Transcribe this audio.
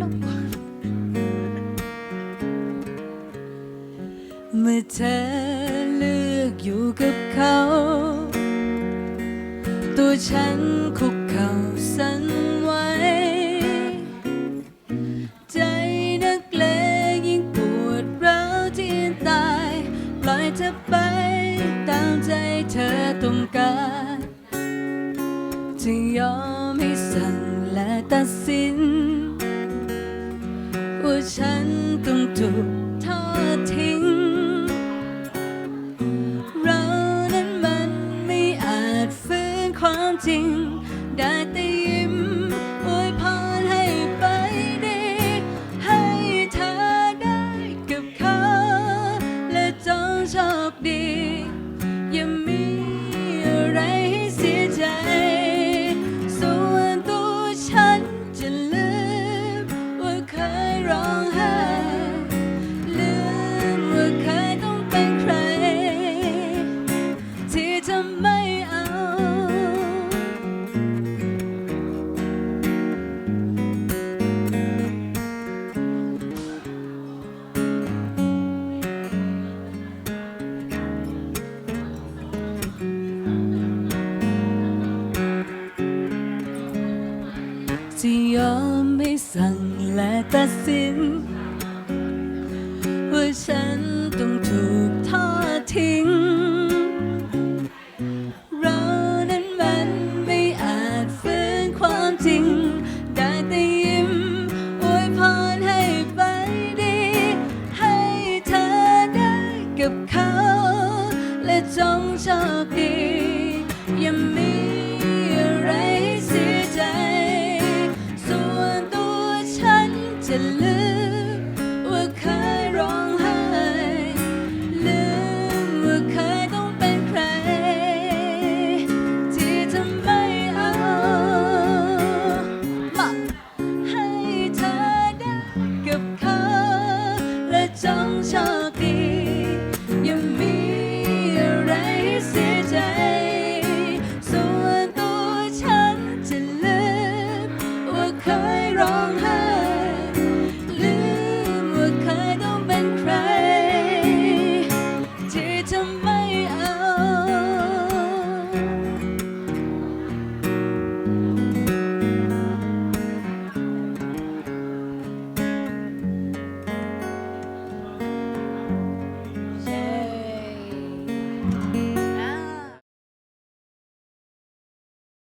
ลูเมื่อเธอเลือกอยู่กับเขา ตัวฉันคุกเข่าสั่นไหวใจนักเลงยิ่งปวดร้าวที่ตาย ปล่อยเธอไปตามใจเธอต้องการ จะยอมให้สั่งและตัดสิน ฉันต้องถูกทอดทิ้ง เรานั้นมันไม่อาจฝืนความจริง ได้แต่ ที่ยอมไม่สั่งและตัดสิน ว่าฉันต้องถูกทอดทิ้ง เรานั้นมันไม่อาจฝืนความจริง ได้แต่ยิ้มอวยพรให้ไปดี ให้เธอได้กับเขา และจงโชคดีย่ามี